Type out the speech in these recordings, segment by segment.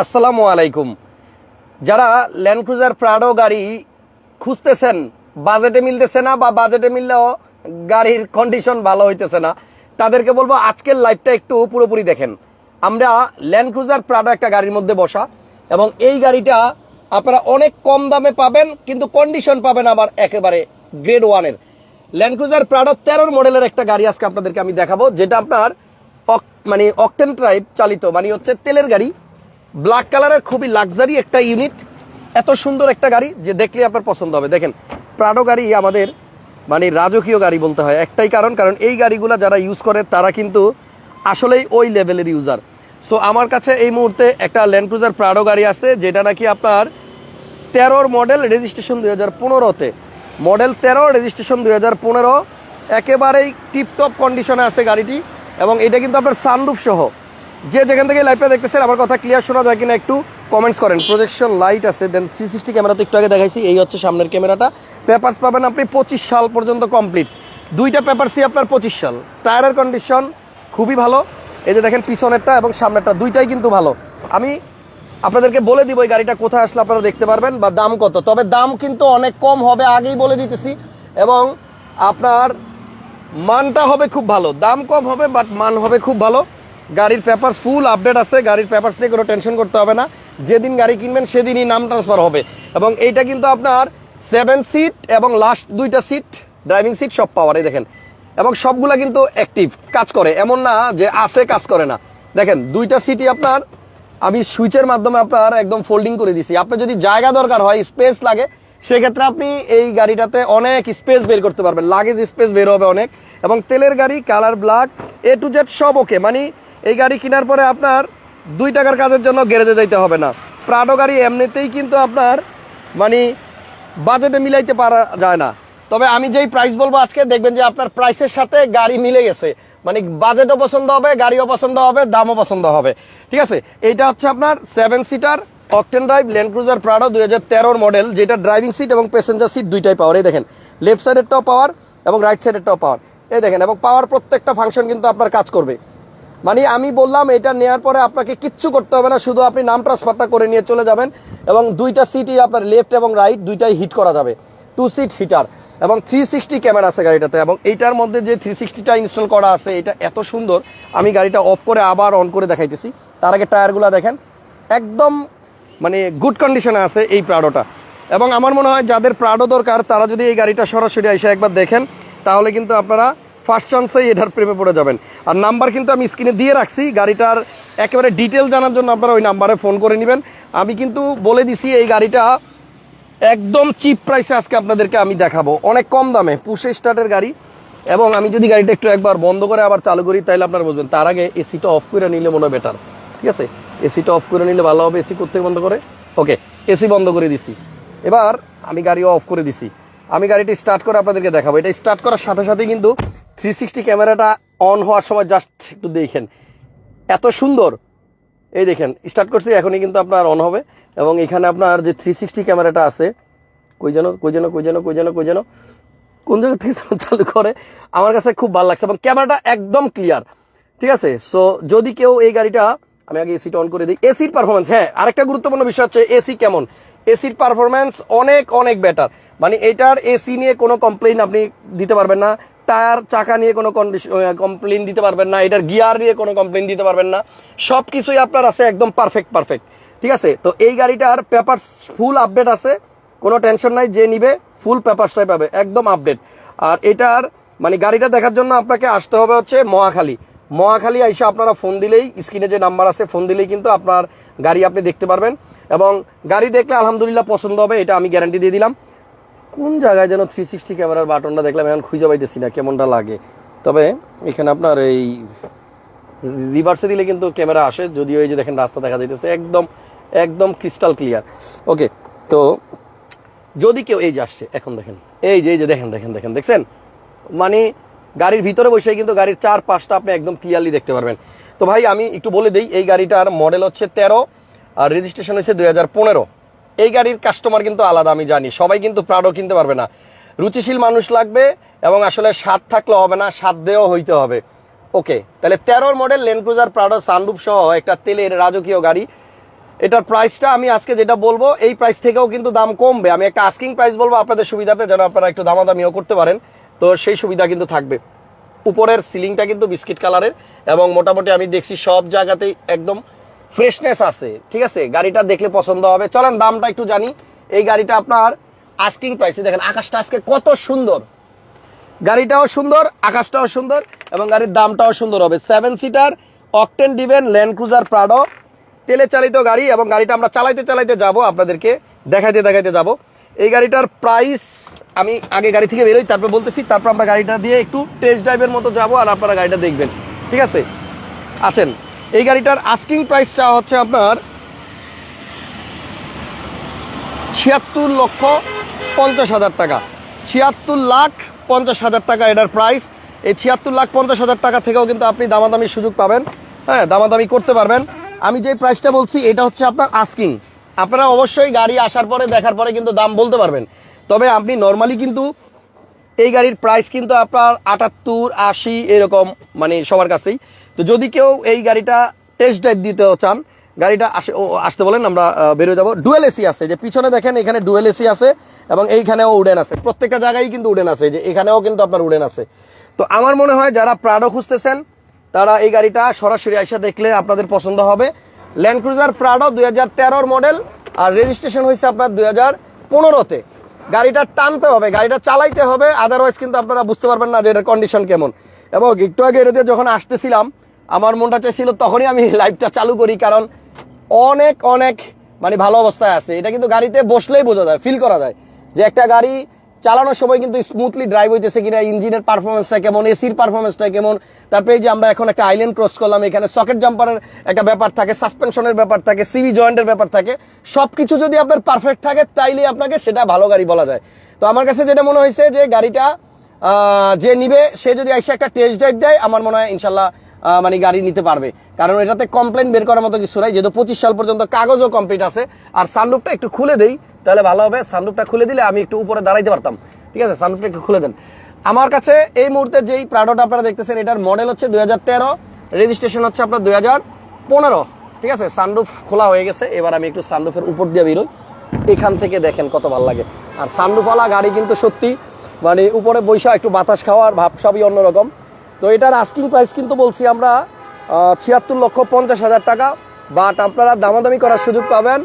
আসসালামু আলাইকুম। যারা ল্যান্ড ক্রুজার প্রাডো গাড়ি খুঁজতেছেন বাজেটে মিলতেছে না বা বাজেটে মিললেও গাড়ির কন্ডিশন ভালো হইতেছে না, তাদেরকে বলব আজকের লাইফটা একটু পুরোপুরি দেখেন। আমরা ল্যান্ড ক্রুজার প্রাডো একটা গাড়ির মধ্যে বসা এবং এই গাড়িটা আপনারা অনেক কম দামে পাবেন, কিন্তু কন্ডিশন পাবেন আবার একেবারে গ্রেড ওয়ানের ল্যান্ড ক্রুজার প্রাডো তেরোর মডেলের একটা গাড়ি আজকে আপনাদেরকে আমি দেখাবো, যেটা আপনার মানে অকটেন ড্রাইভ চালিত মানে হচ্ছে তেলের গাড়ি। ব্ল্যাক কালারের খুবই লাক্সারি একটা ইউনিট এত সুন্দর একটা গাড়ি যে দেখলে আপনার পছন্দ হবে। দেখেন প্রাডো গাড়ি আমাদের মানে রাজকীয় গাড়ি বলতে হয়। একটাই কারণ কারণ এই গাড়িগুলো যারা ইউজ করে, তারা কিন্তু আসলেই ওই লেভেলের ইউজার সো আমার কাছে এই মুহূর্তে একটা ল্যান্ড ক্রুজার প্রাডো গাড়ি আছে, যেটা নাকি আপনার তেরোর মডেল রেজিস্ট্রেশন দুই হাজার পনেরোতে। মডেল তেরো রেজিস্ট্রেশন দুই হাজার পনেরো। একেবারেই টিপটপ কন্ডিশনে আছে গাড়িটি। এবং এটা কিন্তু আপনার সানরুফ সহ। যে যেখান থেকে লাইভটা দেখতেছেন, আমার কথা ক্লিয়ার শোনা যায় কিনা একটু কমেন্টস করেন। প্রজেকশন লাইট আছে দেন থ্রি সিক্সটি ক্যামেরা তো একটু আগে দেখাইছি, এই হচ্ছে সামনের ক্যামেরাটা পেপারস পাবেন আপনি পঁচিশ সাল পর্যন্ত কমপ্লিট দুইটা পেপারসই আপনার পঁচিশ সাল। টায়ারের কন্ডিশন খুবই ভালো। এই যে দেখেন পিছনেরটা এবং সামনেরটা, দুইটাই কিন্তু ভালো। আমি আপনাদেরকে বলে দিব এই গাড়িটা কোথায় আসলে আপনারা দেখতে পারবেন বা দাম কত। তবে দাম কিন্তু অনেক কম হবে, আগেই বলে দিতেছি। এবং আপনার মানটা হবে খুব ভালো। দাম কম হবে বাট মান হবে খুব ভালো। গাড়ির পেপারস ফুল আপডেট আছে, গাড়ির পেপারস নিয়ে কোনো টেনশন করতে হবে না। যেদিন গাড়ি কিনবেন সেদিনই নাম ট্রান্সফার হবে। এবং এইটা কিন্তু আপনার সেভেন সিট এবং লাস্ট দুইটা সিট ড্রাইভিং সিট সব পাওয়ার, এই দেখেন। এবং সবগুলা কিন্তু অ্যাক্টিভ কাজ করে। এমন না যে আছে, কাজ করে না। দেখেন, দুইটা সিটই আপনার, আমি সুইচের মাধ্যমে আপনার একদম ফোল্ডিং করে দিছি। আপনার যদি জায়গা দরকার হয় স্পেস লাগে, সেক্ষেত্রে আপনি এই গাড়িটাতে অনেক স্পেস বের করতে পারবেন। লাগেজ স্পেস বের হবে অনেক। এবং তেলের গাড়ি colour black A to Z সব ওকে মানে এই গাড়ি কেনার পরে আপনার দুই টাকার কাজের জন্য গ্যারেজে যাইতে হবে না। প্রাডো গাড়ি এমনিতেই কিন্তু আপনার মানে বাজেটে মিলাইতে পারা যায় না। তবে আমি যেই প্রাইস বলব আজকে, দেখবেন যে আপনার প্রাইসের সাথে গাড়ি মিলে গেছে। মানে বাজেটও পছন্দ হবে, গাড়িও পছন্দ হবে, দামও পছন্দ হবে। ঠিক আছে? এইটা হচ্ছে আপনার seven seater octane drive Land Cruiser Prado দুই হাজার মডেল যেটা ড্রাইভিং সিট এবং প্যাসেঞ্জার সিট দুইটাই পাওয়ার এই দেখেন লেফট সাইডেরটাও পাওয়ার এবং রাইট সাইডেরটাও পাওয়ার এই দেখেন, এবং পাওয়ার প্রত্যেকটা ফাংশন কিন্তু আপনার কাজ করবে। মানে আমি বললাম এটা নেওয়ার পরে আপনাকে কিচ্ছু করতে হবে না, শুধু আপনি নাম ট্রান্সফারটা করে নিয়ে চলে যাবেন এবং দুইটা সিটই আপনার লেফট এবং রাইট দুইটাই হিট করা যাবে। টু সিট হিটার এবং থ্রি সিক্সটি ক্যামেরা আছে গাড়িটাতে এবং এইটার মধ্যে যে থ্রি সিক্সটিটা ইনস্টল করা আছে, এটা এত সুন্দর। আমি গাড়িটা অফ করে আবার অন করে দেখাইতেছি। তার আগে টায়ারগুলো দেখেন। একদম মানে গুড কন্ডিশনে আছে এই প্রাডোটা এবং আমার মনে হয় যাদের প্রাডো দরকার, তারা যদি এই গাড়িটা সরাসরি এসে একবার দেখেন, তাহলে কিন্তু আপনারা ফার্স্ট চান্সেই এটার প্রেমে পড়ে যাবেন। আর নাম্বার কিন্তু আমি স্ক্রিনে দিয়ে রাখছি, গাড়িটার একেবারে ডিটেল জানার জন্য আপনারা ওই নাম্বারে ফোন করে নেবেন। আমি কিন্তু বলে দিছি, এই গাড়িটা একদম চিপ প্রাইসে আজকে আপনাদেরকে আমি দেখাবো। অনেক কম দামে, পুষে স্টার্টের গাড়ি। এবং আমি যদি গাড়িটা একটু একবার বন্ধ করে আবার চালু করি, তাহলে আপনারা বুঝবেন, তার আগে এসিটা অফ করে নিলে মনে বেটার ঠিক আছে? এসিটা অফ করে নিলে ভালো হবে এসি করতে বন্ধ করে। ওকে এসি বন্ধ করে দিছি। এবার আমি গাড়ি অফ করে দিছি। আমি গাড়িটি স্টার্ট করে আপনাদেরকে দেখাবো। এটা স্টার্ট করার সাথে সাথে কিন্তু থ্রি সিক্সটি ক্যামেরাটা অন হওয়ার সময় জাস্ট একটু দেখেন। এত সুন্দর। এই দেখেন স্টার্ট করছি, এখনই কিন্তু আপনার অন হবে। এবং এখানে আপনার যে থ্রি সিক্সটি ক্যামেরাটা আছে, কই যেন কই যেন কই যেন কই যেন কই যেন, কোন জায়গা থেকে চালু করে, আমার কাছে খুব ভালো লাগছে এবং ক্যামেরাটা একদম ক্লিয়ার ঠিক আছে? সো যদি কেউ এই গাড়িটা, আমি আগে এসিটা অন করে দিই। এসির পারফরমেন্স হ্যাঁ আরেকটা গুরুত্বপূর্ণ বিষয় হচ্ছে এসি কেমন? এসির পারফরমেন্স অনেক অনেক বেটার মানে এটার এসি নিয়ে কোনো কমপ্লেন আপনি দিতে পারবেন না। টায়ার, চাকা নিয়ে কোনো কমপ্লেন দিতে পারবেন না, এটার গিয়ার নিয়ে কোনো কমপ্লেন দিতে পারবেন না। সব কিছুই আপনার আছে একদম পারফেক্ট পারফেক্ট ঠিক আছে? তো এই গাড়িটার পেপার ফুল আপডেট আছে, কোনো টেনশন নাই, যে নিবে ফুল পেপারসটাই পাবে, একদম আপডেট আর এটার মানে গাড়িটা দেখার জন্য আপনাকে আসতে হবে হচ্ছে মহাখালী। মহাখালী আইসা আপনারা ফোন দিলেই স্ক্রিনে যে নাম্বার আছে ফোন দিলেই কিন্তু আপনার গাড়ি আপনি দেখতে পারবেন। এবং গাড়ি দেখলে আলহামদুলিল্লাহ পছন্দ হবে, এটা আমি গ্যারান্টি দিয়ে দিলাম। কোন জায়গায় যেন থ্রি সিক্সটি ক্যামেরার বাটনটা দেখলাম, এখন খুঁজে পাইতেছি না কেমনটা লাগে। তবে এখানে আপনার এই রিভার্সে দিলে কিন্তু ক্যামেরা আসে, যদিও এই যে দেখেন রাস্তা দেখা যাইতেছে একদম একদম ক্রিস্টাল ক্লিয়ার ওকে তো যদি কেউ, এই যে আসছে, এখন দেখেন, এই যে এই যে দেখেন দেখেন দেখেন, দেখছেন? মানে গাড়ির ভিতরে বসে কিন্তু গাড়ির চার পাঁচটা আপনি একদম ক্লিয়ারলি দেখতে পারবেন। তো ভাই, আমি একটু বলে দিই, এই গাড়িটার মডেল হচ্ছে তেরো, আর রেজিস্ট্রেশন হচ্ছে দুই হাজার পনেরো। এই গাড়ির কাস্টমার কিন্তু আলাদা, আমি জানি। সবাই কিন্তু প্রাডো কিনতে পারবে না। রুচিশীল মানুষ লাগবে এবং আসলে স্বাদ থাকলে হবে না, স্বাদ দেও হইতে হবে। ওকে তাহলে তেরোর model Land Cruiser Prado sunroof সহ একটা তেলের রাজকীয় গাড়ি। এটার প্রাইসটা আমি আজকে যেটা বলব, এই প্রাইস থেকেও কিন্তু দাম কমবে। আমি একটা আস্কিং প্রাইস বলব আপনাদের সুবিধাতে, যেন আপনারা একটু দামাদামিও করতে পারেন। তো সেই সুবিধা কিন্তু থাকবে। উপরের সিলিংটা কিন্তু বিস্কিট কালারের এবং মোটামুটি আমি দেখছি সব জায়গাতেই একদম ফ্রেশনেস আছে, ঠিক আছে? গাড়িটা দেখলে পছন্দ হবে। চলেন, দামটা একটু জানি। এই গাড়িটা আপনার আস্কিং প্রাইসে দেখেন, আকাশটা আজকে কত সুন্দর। গাড়িটাও সুন্দর, আকাশটাও সুন্দর, এবং গাড়ির দামটাও সুন্দর হবে। Seven seater octane driven Land Cruiser Prado তেলে চালিত গাড়ি, এবং গাড়িটা আমরা চালাইতে চালাইতে যাব, আপনাদেরকে দেখাইতে দেখাইতে যাব। এই গাড়িটার প্রাইস আমি আগে গাড়ি থেকে বেরোই, তারপর বলতেছি, তারপর আমরা গাড়িটা দিয়ে একটু টেস্ট ড্রাইভের মতো যাব, আর আপনারা গাড়িটা দেখবেন। ঠিক আছে? আছেন? এই গাড়িটার আস্কিং প্রাইস চা হচ্ছে আপনার ছিয়াত্তর লক্ষ পঞ্চাশ হাজার টাকা। ছিয়াত্তর লাখ পঞ্চাশ হাজার টাকা এটার প্রাইস এই ছিয়াত্তর লাখ পঞ্চাশ হাজার টাকা থেকেও কিন্তু আপনি দামাদামির সুযোগ পাবেন। হ্যাঁ দামাদামি করতে পারবেন। আমি যে প্রাইসটা বলছি, এটা হচ্ছে আপনার আস্কিং আপনারা অবশ্যই গাড়ি আসার পরে, দেখার পরে কিন্তু দাম বলতে পারবেন। তবে আপনি নর্মালি কিন্তু এই গাড়ির প্রাইস কিন্তু আপনার আটাত্তর, আশি, এরকম মানে সবার কাছেই। তো যদি কেউ এই গাড়িটা টেস্ট ড্রাইভ দিতে চান, গাড়িটা আসতে বলেন, আমরা বেরোয় যাব। ডুয়েল এসি আছে, যে পিছনে দেখেন এখানে ডুয়েল এসি আছে, এবং এইখানেও উডেন আছে। প্রত্যেকটা জায়গায় কিন্তু উডেন আছে, যে এখানেও কিন্তু আপনার উডেন আছে। তো আমার মনে হয় যারা প্রাডো খুঁজতেছেন, তারা এই গাড়িটা সরাসরি আইসা দেখলে আপনাদের পছন্দ হবে। ল্যান্ড ক্রুজার প্রাডো দুই হাজার মডেল আর রেজিস্ট্রেশন হয়েছে আপনার দুই হাজার পনেরোতে। গাড়িটা টানতে হবে, গাড়িটা চালাইতে হবে আদারওয়াইজ কিন্তু আপনারা বুঝতে পারবেন না যে এটার কন্ডিশন কেমন। এবং একটু আগে এটাতে যখন আসতেছিলাম আমার মনটা চাইছিল তখনই আমি লাইভটা চালু করি, কারণ অনেক অনেক মানে ভালো অবস্থায় আছে। এটা কিন্তু গাড়িতে বসলেই বোঝা যায় ফিল করা যায় যে একটা গাড়ি চালানোর সময় কিন্তু স্মুথলি ড্রাইভ হইতেছে কিনা, ইঞ্জিনের পারফরমেন্সটা কেমন এসির পারফরমেন্সটা কেমন। তারপরে যে আমরা এখন একটা আইল্যান্ড ক্রস করলাম, এখানে সকেট জাম্পারের একটা ব্যাপার থাকে সাসপেনশনের ব্যাপার থাকে সিভি জয়েন্টের ব্যাপার থাকে। সব কিছু যদি আপনার পারফেক্ট থাকে, তাইলে আপনাকে সেটা ভালো গাড়ি বলা যায়। তো আমার কাছে যেটা মনে হয়েছে যে গাড়িটা যে নিবে, সে যদি এসে একটা টেস্ট ড্রাইভ দেয়, আমার মনে হয় ইনশাল্লাহ মানে গাড়ি নিতে পারবে। কারণ এটাতে কমপ্লেন বের করার মতো কিছু নাই, যেহেতু পঁচিশ সাল পর্যন্ত কাগজও কমপ্লিট আছে। আর সানরুফটা একটু খুলে দেই, তাহলে ভালো হবে। সানরুফটা খুলে দিলে আমি একটু উপরে দাঁড়াইতে পারতাম। ঠিক আছে? সানরুফটা একটু খুলে দেন। আমার কাছে এই মুহূর্তে যেই প্রাডোটা আপনারা দেখতেছেন, এটার মডেল হচ্ছে দুই হাজার তেরো রেজিস্ট্রেশন হচ্ছে আপনার দুই হাজার পনেরো। ঠিক আছে? সানরুফ খোলা হয়ে গেছে। এবার আমি একটু সানরুফের উপর দিয়ে বেরোই। এখান থেকে দেখেন কত ভালো লাগে। আর সানরুফওয়ালা গাড়ি কিন্তু সত্যি মানে উপরে বৈশা একটু বাতাস খাওয়ার ভাব সবই অন্যরকম। তো এটার আস্কিং প্রাইস কিন্তু বলছি আমরা ছিয়াত্তর লক্ষ পঞ্চাশ হাজার টাকা বাট আপনারা দামাদামি করার সুযোগ পাবেন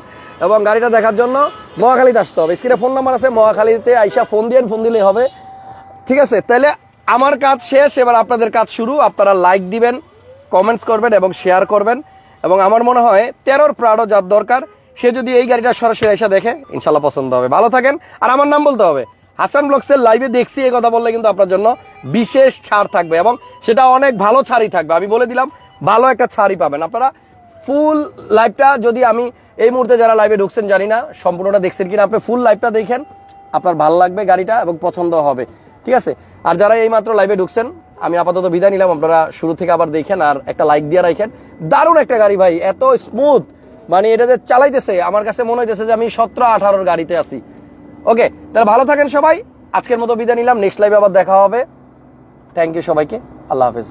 এবং গাড়িটা দেখার জন্য মহাখালীতে আসতে হবে। স্ক্রিনে ফোন নাম্বার আছে, মহাখালীতে আইসা ফোন দিয়ে ফোন দিলেই হবে। ঠিক আছে, তাহলে আমার কাজ শেষ, এবার আপনাদের কাজ শুরু, আপনারা লাইক দিবেন কমেন্টস করবেন এবং শেয়ার করবেন। এবং আমার মনে হয় তেরোর প্রাডো যার দরকার, সে যদি এই গাড়িটা সরাসরি এসে দেখে, ইনশাল্লাহ পছন্দ হবে। ভালো থাকেন, আর আমার নাম বলতে হবে হাসান ব্লগসের লাইভে দেখছি এই কথা বললে কিন্তু আপনার জন্য বিশেষ ছাড় থাকবে এবং সেটা অনেক ভালো ছাড়ই থাকবে। আমি বলে দিলাম, ভালো একটা ছাড়ই পাবেন। আপনারা ফুল লাইভটা যদি আমি এই মুহূর্তে যারা লাইভে ঢুকছেন, জানি না সম্পূর্ণটা দেখছেন কিনা, আপনি ফুল লাইভটা দেখেন, আপনার ভালো লাগবে গাড়িটা এবং পছন্দ হবে। ঠিক আছে? আর যারা এই মাত্র লাইভে ঢুকছেন, আমি আপাতত বিদায় নিলাম। আপনারা শুরু থেকে আবার দেখেন আর একটা লাইক দিয়ে রাখেন। দারুণ একটা গাড়ি ভাই, এত স্মুথ মানে এটা যে চালাইতেছে, আমার কাছে মনে হইতেছে যে আমি সতেরো আঠারোর গাড়িতে আছি। ওকে, তাহলে ভালো থাকেন সবাই। আজকের মতো বিদায় নিলাম। নেক্সট লাইভে আবার দেখা হবে। থ্যাংক ইউ সবাইকে। আল্লাহ হাফেজ।